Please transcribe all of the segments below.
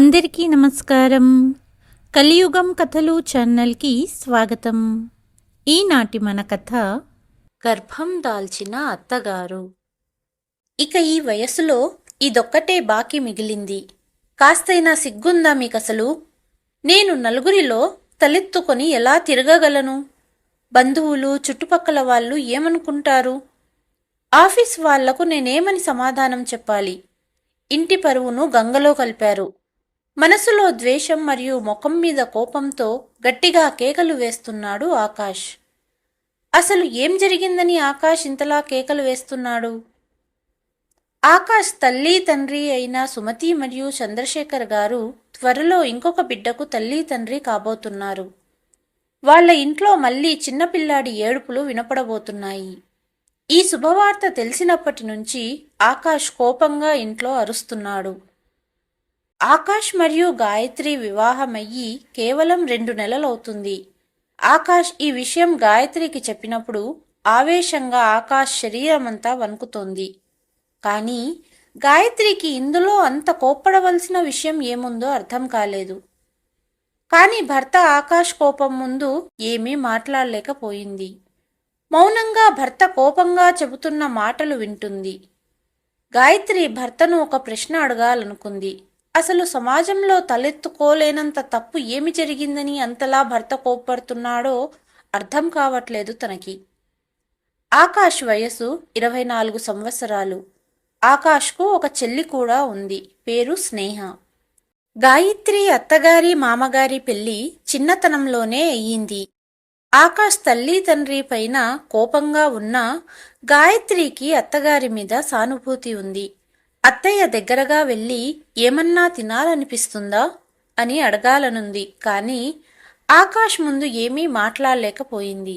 అందరికీ నమస్కారం. కలియుగం కథలు ఛానల్కి స్వాగతం. ఈనాటి మన కథ గర్భం దాల్చిన అత్తగారు. ఇక ఈ వయసులో ఇదొక్కటే బాకీ మిగిలింది. కాస్తైనా సిగ్గుందా మీకసలు? నేను నలుగురిలో తలెత్తుకొని ఎలా తిరగగలను? బంధువులు చుట్టుపక్కల వాళ్ళు ఏమనుకుంటారు? ఆఫీస్ వాళ్ళకు నేనేమని సమాధానం చెప్పాలి? ఇంటి పరువును గంగలో కలిపారు. మనసులో ద్వేషం మరియు ముఖం మీద కోపంతో గట్టిగా కేకలు వేస్తున్నాడు ఆకాష్. అసలు ఏం జరిగిందని ఆకాష్ ఇంతలా కేకలు వేస్తున్నాడు? ఆకాష్ తల్లి తండ్రి అయిన సుమతి మరియు చంద్రశేఖర్ గారు త్వరలో ఇంకొక బిడ్డకు తల్లి తండ్రి కాబోతున్నారు. వాళ్ళ ఇంట్లో మళ్ళీ చిన్నపిల్లాడి ఏడుపులు వినపడబోతున్నాయి. ఈ శుభవార్త తెలిసినప్పటి నుంచి ఆకాష్ కోపంగా ఇంట్లో అరుస్తున్నాడు. ఆకాష్ మరియు గాయత్రి వివాహమయ్యి కేవలం రెండు నెలలవుతుంది. ఆకాష్ ఈ విషయం గాయత్రికి చెప్పినప్పుడు ఆవేశంగా ఆకాష్ శరీరమంతా వణుకుతోంది. కానీ గాయత్రికి ఇందులో అంత కోప్పడవలసిన విషయం ఏముందో అర్థం కాలేదు. కానీ భర్త ఆకాష్ కోపం ముందు ఏమీ మాట్లాడలేకపోయింది. మౌనంగా భర్త కోపంగా చెబుతున్న మాటలు వింటుంది. గాయత్రి భర్తను ఒక ప్రశ్న అడగాలనుకుంది. అసలు సమాజంలో తలెత్తుకోలేనంత తప్పు ఏమి జరిగిందని అంతలా భర్త కోప్పడుతున్నాడో అర్థం కావట్లేదు తనకి. ఆకాష్ వయసు ఇరవై నాలుగు సంవత్సరాలు. ఆకాష్కు ఒక చెల్లి కూడా ఉంది. పేరు స్నేహ. గాయత్రి అత్తగారి మామగారి పెళ్ళి చిన్నతనంలోనే అయ్యింది. ఆకాష్ తల్లి తండ్రి పైన కోపంగా ఉన్నా గాయత్రికి అత్తగారి మీద సానుభూతి ఉంది. అత్తయ్య దగ్గరగా వెళ్ళి ఏమన్నా తినాలనిపిస్తుందా అని అడగాలనుంది. కానీ ఆకాష్ ముందు ఏమీ మాట్లాడలేకపోయింది.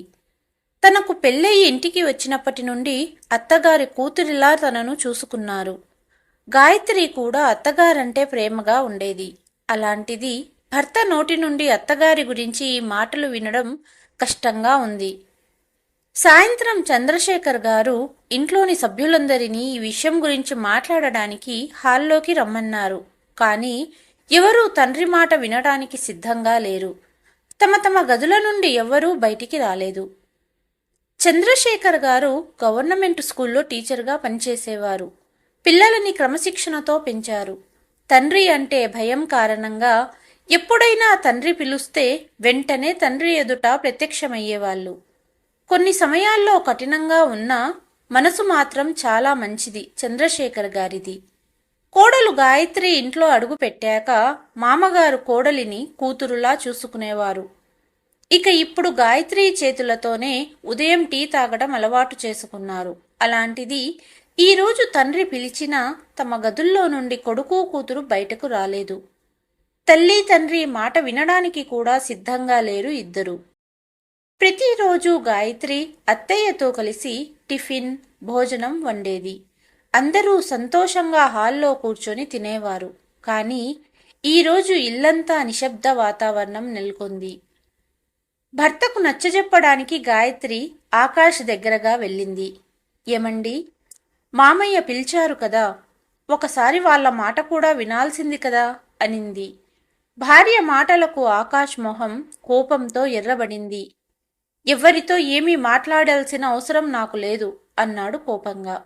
తనకు పెళ్ళయి ఇంటికి వచ్చినప్పటి నుండి అత్తగారి కూతురిలా తనను చూసుకున్నారు. గాయత్రి కూడా అత్తగారంటే ప్రేమగా ఉండేది. అలాంటిది భర్త నోటి నుండి అత్తగారి గురించి ఈ మాటలు వినడం కష్టంగా ఉంది. సాయంత్రం చంద్రశేఖర్ గారు ఇంట్లోని సభ్యులందరినీ ఈ విషయం గురించి మాట్లాడడానికి హాల్లోకి రమ్మన్నారు. కానీ ఎవరూ తండ్రి మాట వినడానికి సిద్ధంగా లేరు. తమ తమ గదుల నుండి ఎవ్వరూ బయటికి రాలేదు. చంద్రశేఖర్ గారు గవర్నమెంట్ స్కూల్లో టీచర్గా పనిచేసేవారు. పిల్లలని క్రమశిక్షణతో పెంచారు. తండ్రి అంటే భయం కారణంగా ఎప్పుడైనా తండ్రి పిలుస్తే వెంటనే తండ్రి ఎదుట ప్రత్యక్షమయ్యేవాళ్ళు. కొన్ని సమయాల్లో కఠినంగా ఉన్నా మనసు మాత్రం చాలా మంచిది చంద్రశేఖర్ గారిది. కోడలు గాయత్రి ఇంట్లో అడుగు పెట్టాక మామగారు కోడలిని కూతురులా చూసుకునేవారు. ఇక ఇప్పుడు గాయత్రి చేతులతోనే ఉదయం టీ తాగడం అలవాటు చేసుకున్నారు. అలాంటిది ఈరోజు తండ్రి పిలిచినా తమ గదుల్లో నుండి కొడుకు కూతురు బయటకు రాలేదు. తల్లి తండ్రి మాట వినడానికి కూడా సిద్ధంగా లేరు ఇద్దరు. ప్రతిరోజు గాయత్రి అత్తయ్యతో కలిసి టిఫిన్ భోజనం వండేది. అందరూ సంతోషంగా హాల్లో కూర్చొని తినేవారు. కానీ ఈరోజు ఇల్లంతా నిశ్శబ్ద వాతావరణం నెలకొంది. భర్తకు నచ్చజెప్పడానికి గాయత్రి ఆకాష్ దగ్గరగా వెళ్ళింది. ఏమండి మామయ్య పిలిచారు కదా. ఒకసారి వాళ్ళ మాట కూడా వినాల్సింది కదా అనింది. భార్య మాటలకు ఆకాష్ మొహం కోపంతో ఎర్రబడింది. ఎవ్వరితో ఏమీ మాట్లాడాల్సిన అవసరం నాకు లేదు అన్నాడు కోపంగా.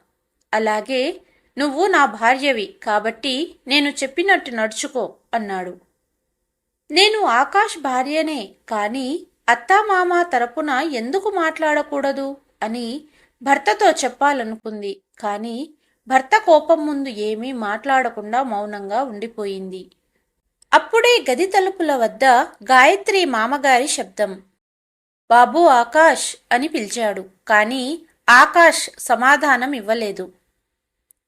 అలాగే నువ్వు నా భార్యవి కాబట్టి నేను చెప్పినట్టు నడుచుకో అన్నాడు. నేను ఆకాష్ భార్యనే కానీ అత్తామామ తరపున ఎందుకు మాట్లాడకూడదు? అని భర్తతో చెప్పాలనుకుంది కానీ భర్త కోపం ముందు ఏమీ మాట్లాడకుండా మౌనంగా ఉండిపోయింది. అప్పుడే గది తలుపుల వద్ద గాయత్రి మామగారి శబ్దం. బాబు ఆకాష్ అని పిలిచాడు. కానీ ఆకాష్ సమాధానం ఇవ్వలేదు.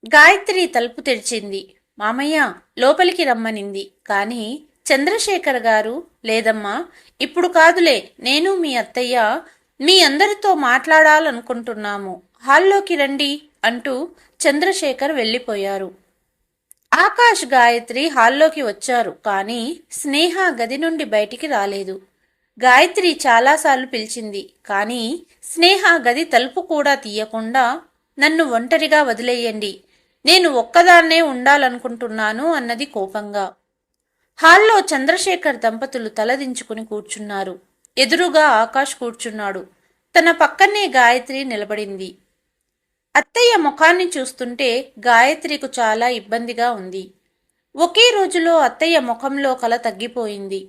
గాయత్రి తలుపు తెరిచింది. మామయ్య లోపలికి రమ్మనింది. కానీ చంద్రశేఖర్ గారు లేదమ్మా ఇప్పుడు కాదులే నేను మీ అత్తయ్య మీ అందరితో మాట్లాడాలనుకుంటున్నాము. హాల్లోకి రండి అంటూ చంద్రశేఖర్ వెళ్ళిపోయారు. ఆకాష్ గాయత్రి హాల్లోకి వచ్చారు. కానీ స్నేహ గది నుండి బయటికి రాలేదు. గాయత్రి చాలాసార్లు పిలిచింది. కానీ స్నేహ గది తలుపు కూడా తీయకుండా నన్ను ఒంటరిగా వదిలేయండి. నేను ఒక్కదాన్నే ఉండాలనుకుంటున్నాను అన్నది కోపంగా. హాల్లో చంద్రశేఖర్ దంపతులు తలదించుకుని కూర్చున్నారు. ఎదురుగా ఆకాష్ కూర్చున్నాడు. తన పక్కనే గాయత్రి నిలబడింది. అత్తయ్య ముఖాన్ని చూస్తుంటే గాయత్రికు చాలా ఇబ్బందిగా ఉంది. ఒకే రోజులో అత్తయ్య ముఖంలో కల తగ్గిపోయింది.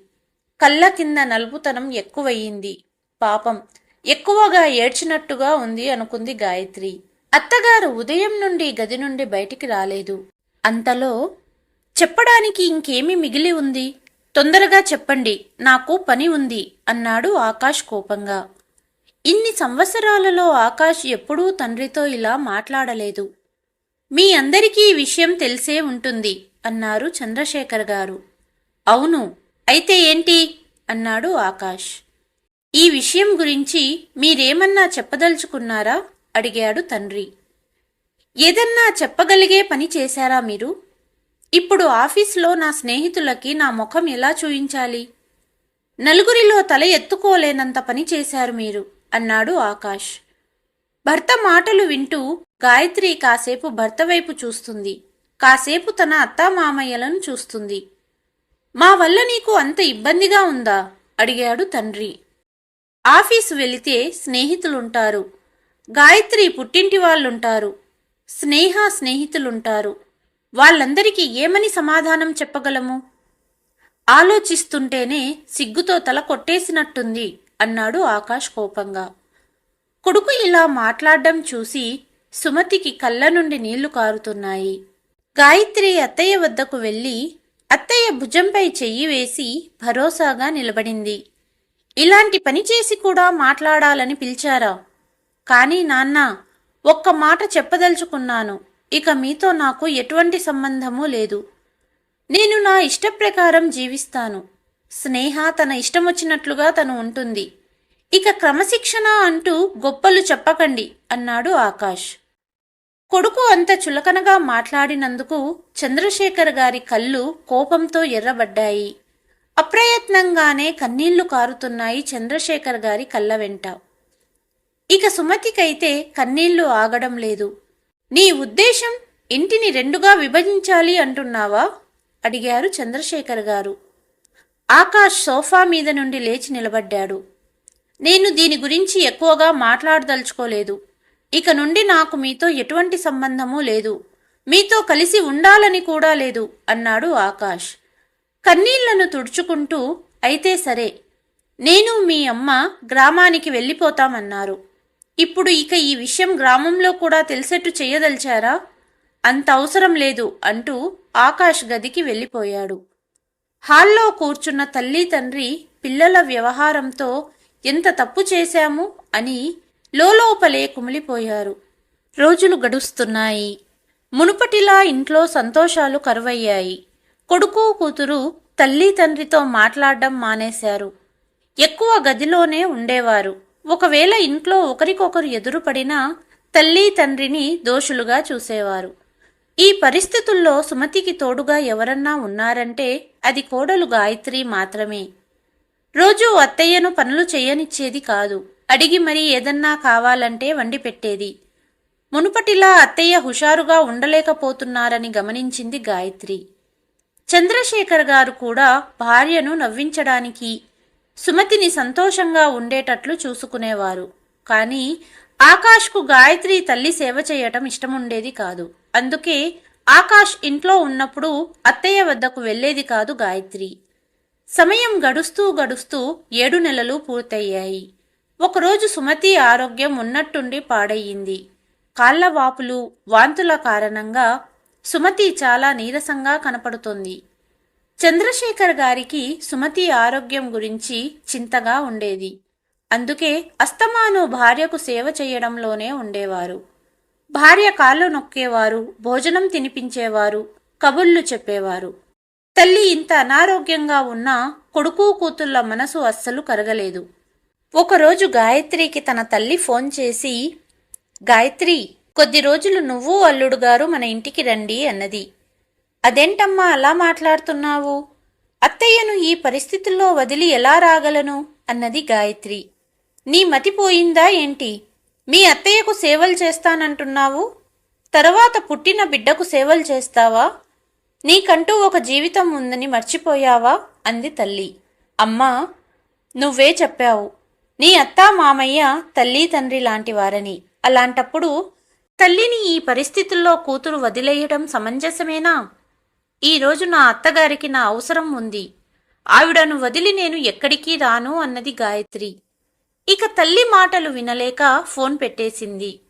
కళ్ళ కింద నలుపుతనం ఎక్కువయ్యింది. పాపం. ఎక్కువగా ఏడ్చినట్టుగా ఉంది అనుకుంది గాయత్రి. అత్తగారు ఉదయం నుండి గది నుండి బయటికి రాలేదు. అంతలో చెప్పడానికి ఇంకేమి మిగిలి ఉంది? తొందరగా చెప్పండి నాకు పని ఉంది అన్నాడు ఆకాష్ కోపంగా. ఇన్ని సంవత్సరాలలో ఆకాష్ ఎప్పుడూ తండ్రితో ఇలా మాట్లాడలేదు. మీ అందరికీ ఈ విషయం తెలిసే ఉంటుంది అన్నారు చంద్రశేఖర్ గారు. అవును అయితే ఏంటి? అన్నాడు ఆకాష్. ఈ విషయం గురించి మీరేమన్నా చెప్పదలుచుకున్నారా? అడిగాడు తండ్రి. ఏదన్నా చెప్పగలిగే పని చేశారా మీరు? ఇప్పుడు ఆఫీస్లో నా స్నేహితులకి నా ముఖం ఎలా చూయించాలి? నలుగురిలో తల ఎత్తుకోలేనంత పని చేశారు మీరు అన్నాడు ఆకాష్. భర్త మాటలు వింటూ గాయత్రి కాసేపు భర్త వైపు చూస్తుంది. కాసేపు తన అత్తామామయ్యలను చూస్తుంది. మా వల్ల నీకు అంత ఇబ్బందిగా ఉందా? అడిగాడు తండ్రి. ఆఫీసు వెళితే స్నేహితులుంటారు. గాయత్రి పుట్టింటి వాళ్ళుంటారు. స్నేహ స్నేహితులుంటారు. వాళ్ళందరికీ ఏమని సమాధానం చెప్పగలము? ఆలోచిస్తుంటేనే సిగ్గుతో తల కొట్టేసినట్టుంది అన్నాడు ఆకాష్ కోపంగా. కొడుకు ఇలా మాట్లాడడం చూసి సుమతికి కళ్ళ నుండి నీళ్ళు కారుతున్నాయి. గాయత్రి అత్తయ్య వద్దకు వెళ్ళి అత్తయ్య భుజంపై చెయ్యి వేసి భరోసాగా నిలబడింది. ఇలాంటి పని చేసి కూడా మాట్లాడాలని పిలిచారా? కానీ నాన్న ఒక్క మాట చెప్పదలుచుకున్నాను. ఇక మీతో నాకు ఎటువంటి సంబంధమూ లేదు. నేను నా ఇష్టప్రకారం జీవిస్తాను. స్నేహ తన ఇష్టమొచ్చినట్లుగా తను ఉంటుంది. ఇక క్రమశిక్షణ అంటూ గొప్పలు చెప్పకండి అన్నాడు ఆకాష్. కొడుకు అంత చులకనగా మాట్లాడినందుకు చంద్రశేఖర్ గారి కళ్ళు కోపంతో ఎర్రబడ్డాయి. అప్రయత్నంగానే కన్నీళ్ళు కారుతున్నాయి చంద్రశేఖర్ గారి కళ్ళ వెంట. ఇక సుమతికైతే కన్నీళ్ళు ఆగడం లేదు. నీ ఉద్దేశం ఇంటిని రెండుగా విభజించాలి అంటున్నావా? అడిగారు చంద్రశేఖర్ గారు. ఆకాష్ సోఫా మీద నుండి లేచి నిలబడ్డాడు. నేను దీని గురించి ఎక్కువగా మాట్లాడదలుచుకోలేదు. ఇక నుండి నాకు మీతో ఎటువంటి సంబంధమూ లేదు. మీతో కలిసి ఉండాలని కూడా లేదు అన్నాడు ఆకాష్. కన్నీళ్ళను తుడుచుకుంటూ అయితే సరే నేను మీ అమ్మ గ్రామానికి వెళ్ళిపోతామన్నారు. ఇప్పుడు ఇక ఈ విషయం గ్రామంలో కూడా తెలిసేట్టు చేయదలిచారా? అంత అవసరం లేదు అంటూ ఆకాష్ గదికి వెళ్ళిపోయాడు. హాల్లో కూర్చున్న తల్లి తండ్రి పిల్లల వ్యవహారంతో ఎంత తప్పు చేశాము? అని లోలోపలే కుమిలిపోయారు. రోజులు గడుస్తున్నాయి. మునుపటిలా ఇంట్లో సంతోషాలు కరువయ్యాయి. కొడుకు కూతురు తల్లి తండ్రితో మాట్లాడడం మానేశారు. ఎక్కువ గదిలోనే ఉండేవారు. ఒకవేళ ఇంట్లో ఒకరికొకరు ఎదురుపడినా తల్లి తండ్రిని దోషులుగా చూసేవారు. ఈ పరిస్థితుల్లో సుమతికి తోడుగా ఎవరన్నా ఉన్నారంటే అది కోడలు గాయత్రి మాత్రమే. రోజూ అత్తయ్యను పనులు చేయనిచ్చేది కాదు. అడిగి మరీ ఏదన్నా కావాలంటే వండి పెట్టేది. మునుపటిలా అత్తయ్య హుషారుగా ఉండలేకపోతున్నారని గమనించింది గాయత్రి. చంద్రశేఖర్ గారు కూడా భార్యను నవ్వించడానికి సుమతిని సంతోషంగా ఉండేటట్లు చూసుకునేవారు. కానీ ఆకాష్కు గాయత్రి తల్లి సేవ చేయటం ఇష్టముండేది కాదు. అందుకే ఆకాష్ ఇంట్లో ఉన్నప్పుడు అత్తయ్య వద్దకు వెళ్ళేది కాదు గాయత్రి. సమయం గడుస్తూ గడుస్తూ ఏడు నెలలు పూర్తయ్యాయి. ఒకరోజు సుమతి ఆరోగ్యం ఉన్నట్టుండి పాడయ్యింది. కాళ్ళ వాపులు వాంతుల కారణంగా సుమతి చాలా నీరసంగా కనపడుతోంది. చంద్రశేఖర్ గారికి సుమతి ఆరోగ్యం గురించి చింతగా ఉండేది. అందుకే అస్తమాను భార్యకు సేవ చేయడంలోనే ఉండేవారు. భార్య కాళ్ళు నొక్కేవారు భోజనం తినిపించేవారు కబుర్లు చెప్పేవారు. తల్లి ఇంత అనారోగ్యంగా ఉన్నా కొడుకు కూతుళ్ళ మనసు అస్సలు కరగలేదు. ఒకరోజు గాయత్రికి తన తల్లి ఫోన్ చేసి గాయత్రి కొద్ది రోజులు నువ్వు అల్లుడు గారు మన ఇంటికి రండి అన్నది. అదేంటమ్మా అలా మాట్లాడుతున్నావు? అత్తయ్యను ఈ పరిస్థితుల్లో వదిలి ఎలా రాగలను? అన్నది గాయత్రి. నీ మతిపోయిందా ఏంటి? మీ అత్తయ్యకు సేవలు చేస్తానంటున్నావు? తర్వాత పుట్టిన బిడ్డకు సేవలు చేస్తావా? నీకంటూ ఒక జీవితం ఉందని మర్చిపోయావా? అంది తల్లి. అమ్మా నువ్వే చెప్పావు. నీ అత్త మామయ్య తల్లి తండ్రి లాంటి వారని. అలాంటప్పుడు తల్లిని ఈ పరిస్థితుల్లో కూతురు వదిలేయడం సమంజసమేనా? ఈరోజు నా అత్తగారికి నా అవసరం ఉంది. ఆవిడను వదిలి నేను ఎక్కడికి రాను అన్నది గాయత్రి. ఇక తల్లి మాటలు వినలేక ఫోన్ పెట్టేసింది.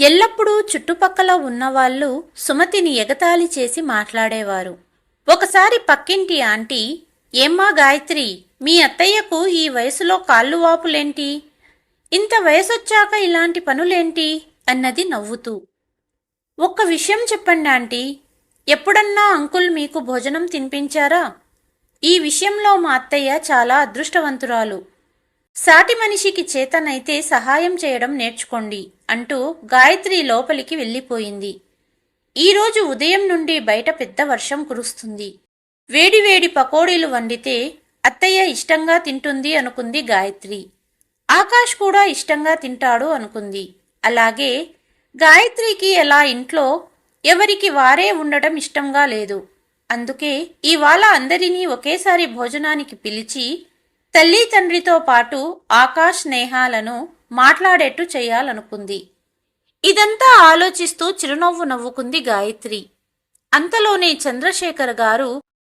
ఎల్లప్పుడూ చుట్టుపక్కల ఉన్నవాళ్ళు సుమతిని ఎగతాళి చేసి మాట్లాడేవారు. ఒకసారి పక్కింటి ఆంటీ ఏమ్మా గాయత్రి మీ అత్తయ్యకు ఈ వయసులో కాళ్ళు వాపులేంటి? ఇంత వయసొచ్చాక ఇలాంటి పనులేంటి? అన్నది నవ్వుతూ. ఒక్క విషయం చెప్పండి ఆంటీ. ఎప్పుడన్నా అంకుల్ మీకు భోజనం తినిపించారా? ఈ విషయంలో మా అత్తయ్య చాలా అదృష్టవంతురాలు. సాటి మనిషికి చేతనైతే సహాయం చేయడం నేర్చుకోండి అంటూ గాయత్రి లోపలికి వెళ్ళిపోయింది. ఈరోజు ఉదయం నుండి బయట పెద్ద వర్షం కురుస్తుంది. వేడివేడి పకోడీలు వండితే అత్తయ్య ఇష్టంగా తింటుంది అనుకుంది గాయత్రి. ఆకాష్ కూడా ఇష్టంగా తింటాడు అనుకుంది. అలాగే గాయత్రికి ఎలా ఇంట్లో ఎవరికి వారే ఉండటం ఇష్టంగా లేదు. అందుకే ఇవాళ అందరినీ ఒకేసారి భోజనానికి పిలిచి తల్లి తండ్రితో పాటు ఆకాష్ స్నేహాలను మాట్లాడేట్టు చేయాలనుకుంది. ఇదంతా ఆలోచిస్తూ చిరునవ్వు నవ్వుకుంది గాయత్రి. అంతలోనే చంద్రశేఖర్ గారు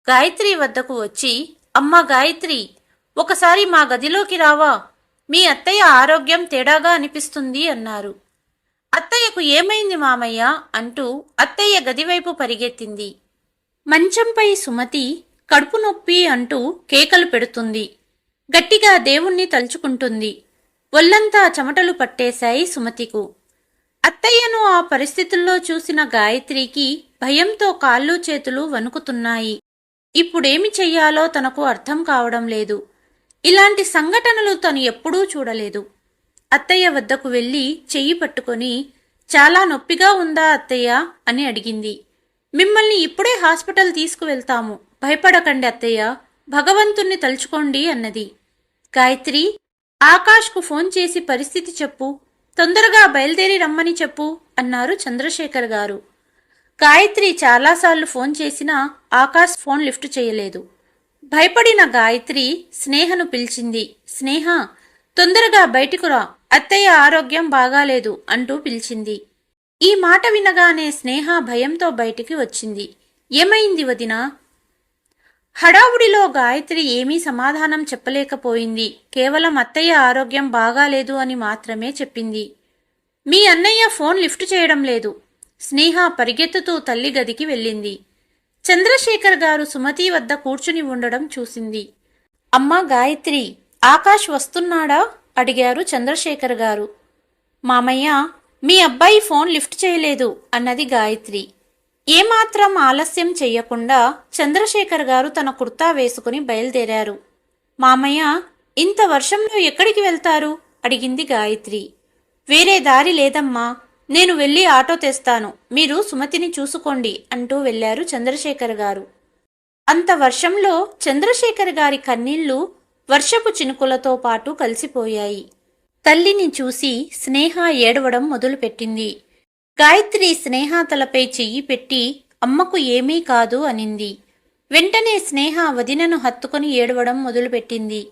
గాయత్రి వద్దకు వచ్చి అమ్మ గాయత్రి ఒకసారి మా గదిలోకి రావా. మీ అత్తయ్య ఆరోగ్యం తేడాగా అనిపిస్తుంది అన్నారు. అత్తయ్యకు ఏమైంది మామయ్య? అంటూ అత్తయ్య గదివైపు పరిగెత్తింది. మంచంపై సుమతి కడుపు నొప్పి అంటూ కేకలు పెడుతుంది. గట్టిగా దేవుణ్ణి తలుచుకుంటుంది. ఒళ్ళంతా చెమటలు పట్టేశాయి సుమతికు. అత్తయ్యను ఆ పరిస్థితుల్లో చూసిన గాయత్రికి భయంతో కాళ్ళు చేతులు వణుకుతున్నాయి. ఇప్పుడేమి చెయ్యాలో తనకు అర్థం కావడం లేదు. ఇలాంటి సంఘటనలు తను ఎప్పుడూ చూడలేదు. అత్తయ్య వద్దకు వెళ్ళి చెయ్యి పట్టుకొని చాలా నొప్పిగా ఉందా అత్తయ్య? అని అడిగింది. మిమ్మల్ని ఇప్పుడే హాస్పిటల్ తీసుకువెళ్తాము. భయపడకండి అత్తయ్య. భగవంతుణ్ణి తలుచుకోండి అన్నది. గాయత్రి ఆకాష్కు ఫోన్ చేసి పరిస్థితి చెప్పు. తొందరగా బయలుదేరి రమ్మని చెప్పు అన్నారు చంద్రశేఖర్ గారు. గాయత్రి చాలాసార్లు ఫోన్ చేసినా ఆకాష్ ఫోన్ లిఫ్ట్ చేయలేదు. భయపడిన గాయత్రి స్నేహను పిలిచింది. స్నేహ తొందరగా బయటికు రా. అత్తయ్య ఆరోగ్యం బాగాలేదు అంటూ పిలిచింది. ఈ మాట వినగానే స్నేహ భయంతో బయటికి వచ్చింది. ఏమైంది వదినా? హడావుడిలో గాయత్రి ఏమీ సమాధానం చెప్పలేకపోయింది. కేవలం అత్తయ్య ఆరోగ్యం బాగాలేదు అని మాత్రమే చెప్పింది. మీ అన్నయ్య ఫోన్ లిఫ్ట్ చేయడం లేదు. స్నేహ పరిగెత్తుతూ తల్లి గదికి వెళ్ళింది. చంద్రశేఖర్ గారు సుమతి వద్ద కూర్చుని ఉండడం చూసింది. అమ్మా గాయత్రి ఆకాష్ వస్తున్నాడా? అడిగారు చంద్రశేఖర్ గారు. మామయ్య మీ అబ్బాయి ఫోన్ లిఫ్ట్ చేయలేదు అన్నది గాయత్రి. ఏమాత్రం ఆలస్యం చెయ్యకుండా చంద్రశేఖర్ గారు తన కుర్తా వేసుకుని బయలుదేరారు. మామయ్య ఇంత వర్షంలో ఎక్కడికి వెళ్తారు? అడిగింది గాయత్రి. వేరే దారి లేదమ్మా నేను వెళ్ళి ఆటో తెస్తాను. మీరు సుమతిని చూసుకోండి అంటూ వెళ్ళారు చంద్రశేఖర్ గారు. అంత వర్షంలో చంద్రశేఖర్ గారి కన్నీళ్ళు వర్షపు చినుకులతో పాటు కలిసిపోయాయి. తల్లిని చూసి స్నేహ ఏడవడం మొదలుపెట్టింది. గాయత్రి స్నేహ తలపై చెయ్యి పెట్టి అమ్మకు ఏమీ కాదు అనింది. వెంటనే స్నేహ వదినను హత్తుకొని ఏడవడం మొదలుపెట్టింది.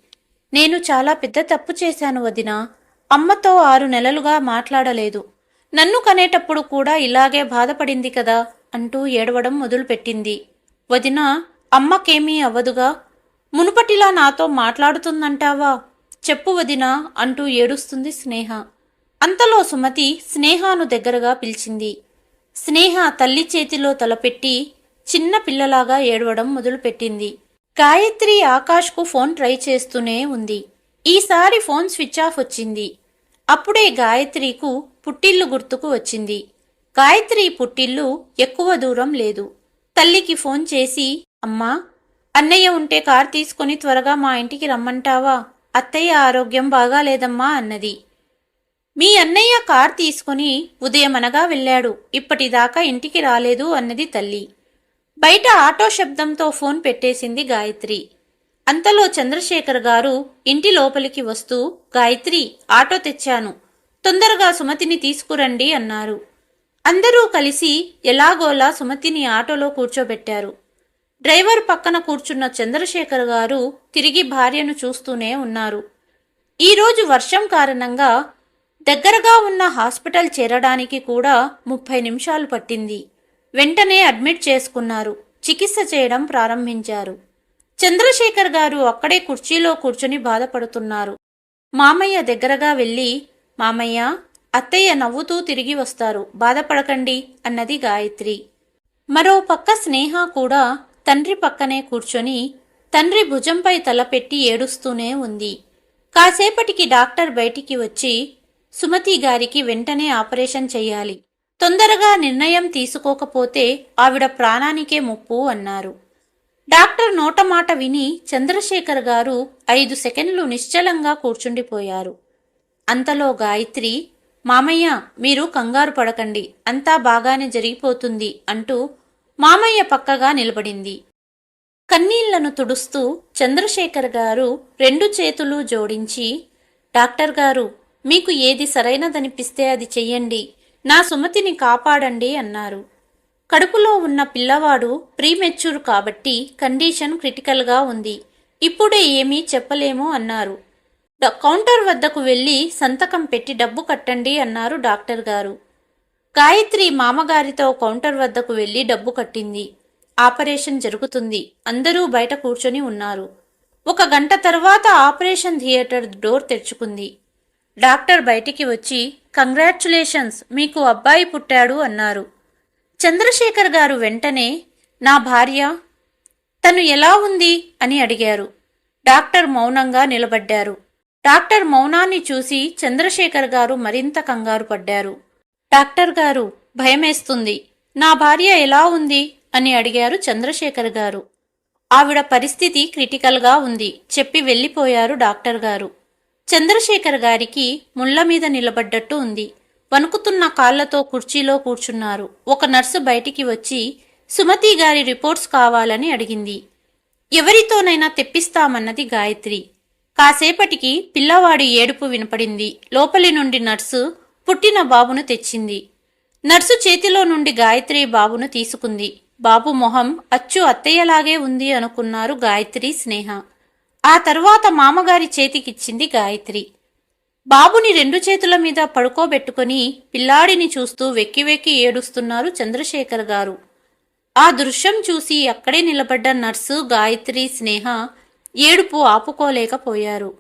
నేను చాలా పెద్ద తప్పు చేశాను వదిన. అమ్మతో ఆరు నెలలుగా మాట్లాడలేదు. నన్ను కనేటప్పుడు కూడా ఇలాగే బాధపడింది కదా అంటూ ఏడవడం మొదలుపెట్టింది. వదిన అమ్మకేమీ అవ్వదుగా? మునుపటిలా నాతో మాట్లాడుతుందంటావా? చెప్పు వదినా అంటూ ఏడుస్తుంది స్నేహ. అంతలో సుమతి స్నేహాను దగ్గరగా పిలిచింది. స్నేహ తల్లి చేతిలో తలపెట్టి చిన్న పిల్లలాగా ఏడవడం మొదలుపెట్టింది. గాయత్రి ఆకాష్కు ఫోన్ ట్రై చేస్తూనే ఉంది. ఈసారి ఫోన్ స్విచ్ ఆఫ్ వచ్చింది. అప్పుడే గాయత్రికు పుట్టిల్లు గుర్తుకు వచ్చింది. గాయత్రి పుట్టిల్లు ఎక్కువ దూరం లేదు. తల్లికి ఫోన్ చేసి అమ్మా అన్నయ్య ఉంటే కార్ తీసుకొని త్వరగా మా ఇంటికి రమ్మంటావా? అత్తయ్య ఆరోగ్యం బాగాలేదమ్మా అన్నది. మీ అన్నయ్య కార్ తీసుకుని ఉదయమనగా వెళ్ళాడు. ఇప్పటిదాకా ఇంటికి రాలేదు అన్నది తల్లి. బయట ఆటో శబ్దంతో ఫోన్ పెట్టేసింది గాయత్రి. అంతలో చంద్రశేఖర్ గారు ఇంటి లోపలికి వస్తూ గాయత్రి ఆటో తెచ్చాను. తొందరగా సుమతిని తీసుకురండి అన్నారు. అందరూ కలిసి ఎలాగోలా సుమతిని ఆటోలో కూర్చోబెట్టారు. డ్రైవర్ పక్కన కూర్చున్న చంద్రశేఖర్ గారు తిరిగి భార్యను చూస్తూనే ఉన్నారు. ఈరోజు వర్షం కారణంగా దగ్గరగా ఉన్న హాస్పిటల్ చేరడానికి కూడా ముప్పై నిమిషాలు పట్టింది. వెంటనే అడ్మిట్ చేసుకున్నారు. చికిత్స చేయడం ప్రారంభించారు. చంద్రశేఖర్ గారు అక్కడే కుర్చీలో కూర్చుని బాధపడుతున్నారు. మామయ్య దగ్గరగా వెళ్ళి మామయ్య అత్తయ్య నవ్వుతూ తిరిగి వస్తారు. బాధపడకండి అన్నది గాయత్రి. మరో పక్క స్నేహ కూడా తండ్రి పక్కనే కూర్చొని తండ్రి భుజంపై తలపెట్టి ఏడుస్తూనే ఉంది. కాసేపటికి డాక్టర్ బయటికి వచ్చి సుమతి గారికి వెంటనే ఆపరేషన్ చెయ్యాలి. తొందరగా నిర్ణయం తీసుకోకపోతే ఆవిడ ప్రాణానికే ముప్పు అన్నారు. డాక్టర్ నోటమాట విని చంద్రశేఖర్ గారు ఐదు సెకండ్లు నిశ్చలంగా కూర్చుండిపోయారు. అంతలో గాయత్రి మామయ్య మీరు కంగారు పడకండి. అంతా బాగానే జరిగిపోతుంది అంటూ మామయ్య పక్కగా నిలబడింది. కన్నీళ్ళను తుడుస్తూ చంద్రశేఖర్ గారు రెండు చేతులు జోడించి డాక్టర్ గారు మీకు ఏది సరైనదనిపిస్తే అది చెయ్యండి. నా సుమతిని కాపాడండి అన్నారు. కడుపులో ఉన్న పిల్లవాడు ప్రీమెచ్యూర్ కాబట్టి కండిషన్ క్రిటికల్గా ఉంది. ఇప్పుడే ఏమీ చెప్పలేము అన్నారు. డ- కౌంటర్ వద్దకు వెళ్ళి సంతకం పెట్టి డబ్బు కట్టండి అన్నారు డాక్టర్ గారు. గాయత్రి మామగారితో కౌంటర్ వద్దకు వెళ్ళి డబ్బు కట్టింది. ఆపరేషన్ జరుగుతుంది. అందరూ బయట కూర్చొని ఉన్నారు. ఒక గంట తర్వాత ఆపరేషన్ థియేటర్ డోర్ తెరుచుకుంది. డాక్టర్ బయటికి వచ్చి కంగ్రాచ్యులేషన్స్ మీకు అబ్బాయి పుట్టాడు అన్నారు. చంద్రశేఖర్ గారు వెంటనే నా భార్య తను ఎలా ఉంది? అని అడిగారు. డాక్టర్ మౌనంగా నిలబడ్డారు. డాక్టర్ మౌనాన్ని చూసి చంద్రశేఖర్ గారు మరింత కంగారు పడ్డారు. డాక్టర్ గారు భయమేస్తుంది. నా భార్య ఎలా ఉంది? అని అడిగారు చంద్రశేఖర్ గారు. ఆవిడ పరిస్థితి క్రిటికల్గా ఉంది చెప్పి వెళ్ళిపోయారు డాక్టర్ గారు. చంద్రశేఖర్ గారికి ముళ్ళ మీద నిలబడ్డట్టు ఉంది. వణుకుతున్న కాళ్ళతో కుర్చీలో కూర్చున్నారు. ఒక నర్సు బయటికి వచ్చి సుమతి గారి రిపోర్ట్స్ కావాలని అడిగింది. ఎవరితోనైనా తెప్పిస్తామన్నది గాయత్రి. కాసేపటికి పిల్లవాడి ఏడుపు వినపడింది. లోపలి నుండి నర్సు పుట్టిన బాబును తెచ్చింది. నర్సు చేతిలో నుండి గాయత్రి బాబును తీసుకుంది. బాబు మొహం అచ్చు అత్తయ్యలాగే ఉంది అనుకున్నారు గాయత్రి స్నేహ. ఆ తర్వాత మామగారి చేతికిచ్చింది గాయత్రి. బాబుని రెండు చేతుల మీద పడుకోబెట్టుకొని పిల్లాడిని చూస్తూ వెక్కి వెక్కి ఏడుస్తున్నారు చంద్రశేఖర్ గారు. ఆ దృశ్యం చూసి అక్కడే నిలబడ్డ నర్సు గాయత్రి స్నేహ ఏడుపు ఆపుకోలేకపోయారు.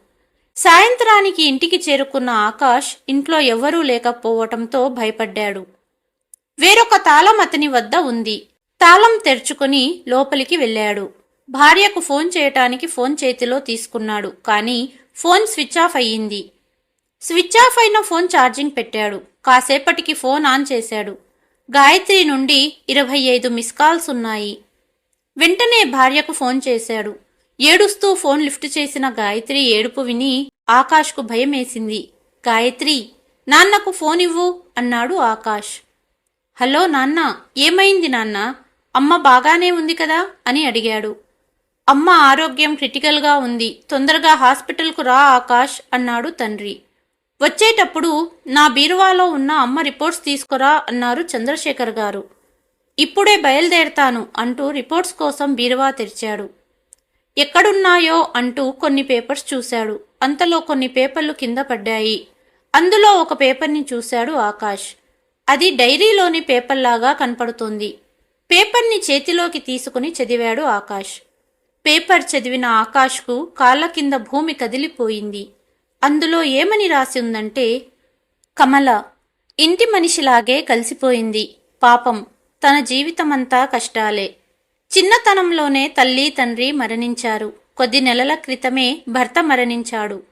సాయంత్రానికి ఇంటికి చేరుకున్న ఆకాష్ ఇంట్లో ఎవ్వరూ లేకపోవటంతో భయపడ్డాడు. వేరొక తాళం అతని వద్ద ఉంది. తాళం తెరుచుకుని లోపలికి వెళ్ళాడు. భార్యకు ఫోన్ చేయటానికి ఫోన్ చేతిలో తీసుకున్నాడు. కానీ ఫోన్ స్విచ్ ఆఫ్ అయ్యింది. స్విచ్ ఆఫ్ అయిన ఫోన్ ఛార్జింగ్ పెట్టాడు. కాసేపటికి ఫోన్ ఆన్ చేశాడు. గాయత్రి నుండి ఇరవై ఐదు మిస్ కాల్స్ ఉన్నాయి. వెంటనే భార్యకు ఫోన్ చేశాడు. ఏడుస్తూ ఫోన్ లిఫ్ట్ చేసిన గాయత్రి ఏడుపు విని ఆకాష్కు భయమేసింది. గాయత్రి నాన్నకు ఫోన్ ఇవ్వు అన్నాడు ఆకాష్. హలో నాన్న ఏమైంది నాన్న? అమ్మ బాగానే ఉంది కదా? అని అడిగాడు. అమ్మ ఆరోగ్యం క్రిటికల్గా ఉంది. తొందరగా హాస్పిటల్కు రా ఆకాష్ అన్నాడు తండ్రి. వచ్చేటప్పుడు నా బీరువాలో ఉన్న అమ్మ రిపోర్ట్స్ తీసుకురా అన్నారు చంద్రశేఖర్ గారు. ఇప్పుడే బయలుదేరతాను అంటూ రిపోర్ట్స్ కోసం బీరువా తెరిచాడు. ఎక్కడున్నాయో అంటూ కొన్ని పేపర్స్ చూశాడు. అంతలో కొన్ని పేపర్లు కింద పడ్డాయి. అందులో ఒక పేపర్ని చూశాడు ఆకాష్. అది డైరీలోని పేపర్లాగా కనపడుతోంది. పేపర్ని చేతిలోకి తీసుకుని చదివాడు ఆకాష్. పేపర్ చదివిన ఆకాష్కు కాళ్ళ కింద భూమి కదిలిపోయింది. అందులో ఏమని రాసి ఉందంటే కమల ఇంటి మనిషిలాగే కలిసిపోయింది. పాపం తన జీవితమంతా కష్టాలే. చిన్నతనంలోనే తల్లి తండ్రి మరణించారు. కొద్ది నెలల క్రితమే భర్త మరణించాడు.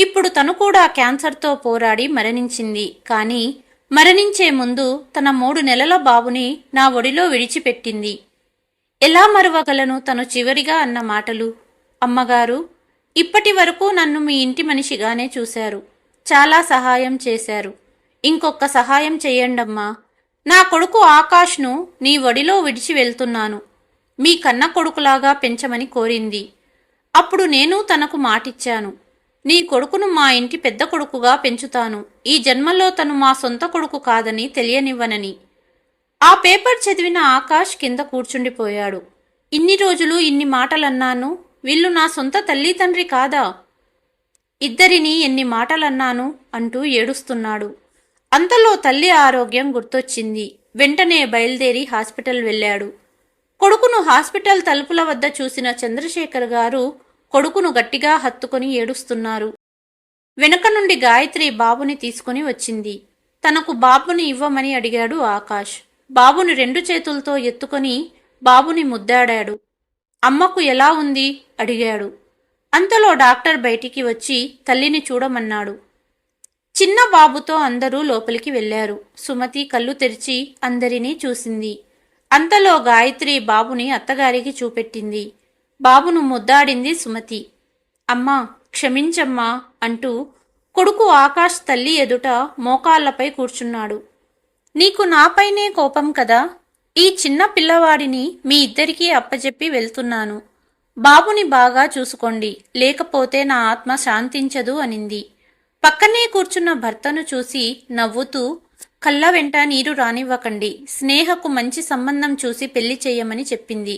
ఇప్పుడు తను కూడా క్యాన్సర్తో పోరాడి మరణించింది. కానీ మరణించే ముందు తన మూడు నెలల బాబుని నా ఒడిలో విడిచిపెట్టింది. ఎలా మరువగలను తను చివరిగా అన్న మాటలు? అమ్మగారు ఇప్పటి వరకు నన్ను మీ ఇంటి మనిషిగానే చూశారు. చాలా సహాయం చేశారు. ఇంకొక సహాయం చెయ్యండమ్మా. నా కొడుకు ఆకాష్ను నీ ఒడిలో విడిచి వెళ్తున్నాను. మీ కన్న కొడుకులాగా పెంచమని కోరింది. అప్పుడు నేను తనకు మాటిచ్చాను. నీ కొడుకును మా ఇంటి పెద్ద కొడుకుగా పెంచుతాను. ఈ జన్మలో తను మా సొంత కొడుకు కాదని తెలియనివ్వనని. ఆ పేపర్ చదివిన ఆకాష్ కింద కూర్చుండిపోయాడు. ఇన్ని రోజులు ఇన్ని మాటలన్నాను వీళ్ళు నా సొంత తల్లి తండ్రి కాదా? ఇద్దరిని ఎన్ని మాటలన్నాను అంటూ ఏడుస్తున్నాడు. అంతలో తల్లి ఆరోగ్యం గుర్తొచ్చింది. వెంటనే బయలుదేరి హాస్పిటల్ వెళ్ళాడు. కొడుకును హాస్పిటల్ తలుపుల వద్ద చూసిన చంద్రశేఖర్ గారు కొడుకును గట్టిగా హత్తుకొని ఏడుస్తున్నారు. వెనుక నుండి గాయత్రి బాబుని తీసుకుని వచ్చింది. తనకు బాబుని ఇవ్వమని అడిగాడు ఆకాష్. బాబుని రెండు చేతులతో ఎత్తుకొని బాబుని ముద్దాడాడు. అమ్మకు ఎలా ఉంది? అడిగాడు. అంతలో డాక్టర్ బయటికి వచ్చి తల్లిని చూడమన్నాడు. చిన్న బాబుతో అందరూ లోపలికి వెళ్ళారు సుమతి కళ్ళు తెరిచి అందరినీ చూసింది. అంతలో గాయత్రి బాబుని అత్తగారికి చూపెట్టింది. బాబును ముద్దాడింది సుమతి. అమ్మా క్షమించమ్మా అంటూ కొడుకు ఆకాష్ తల్లి ఎదుట మోకాళ్ళపై కూర్చున్నాడు. నీకు నాపైనే కోపం కదా? ఈ చిన్న పిల్లవాడిని మీ ఇద్దరికీ అప్పచెప్పి వెళ్తున్నాను. బాబుని బాగా చూసుకోండి లేకపోతే నా ఆత్మ శాంతించదు అనింది. పక్కనే కూర్చున్న భర్తను చూసి నవ్వుతూ కళ్ళ వెంట నీరు రానివ్వకండి స్నేహకు మంచి సంబంధం చూసి పెళ్ళి చేయమని చెప్పింది.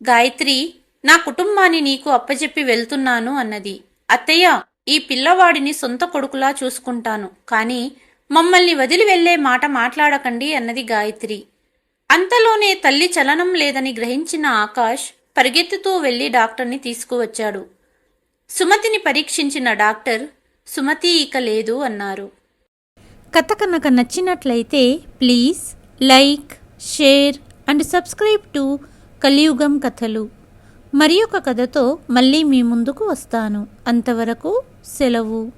గాయత్రి నా కుటుంబాన్ని నీకు అప్పచెప్పి వెళ్తున్నాను అన్నది. అత్తయ్య ఈ పిల్లవాడిని సొంత కొడుకులా చూసుకుంటాను కానీ మమ్మల్ని వదిలి వెళ్ళే మాట మాట్లాడకండి అన్నది గాయత్రి. అంతలోనే తల్లి చలనం లేదని గ్రహించిన ఆకాష్ పరిగెత్తుతూ వెళ్ళి డాక్టర్ని తీసుకువచ్చాడు. సుమతిని పరీక్షించిన డాక్టర్ సుమతి ఇక లేదు అన్నారు. కథ కనుక నచ్చినట్లయితే please like share and subscribe to Kaliyugam Kathalu. మరి ఒక కథతో మళ్ళీ మీ ముందుకు వస్తాను. అంతవరకు సెలవు.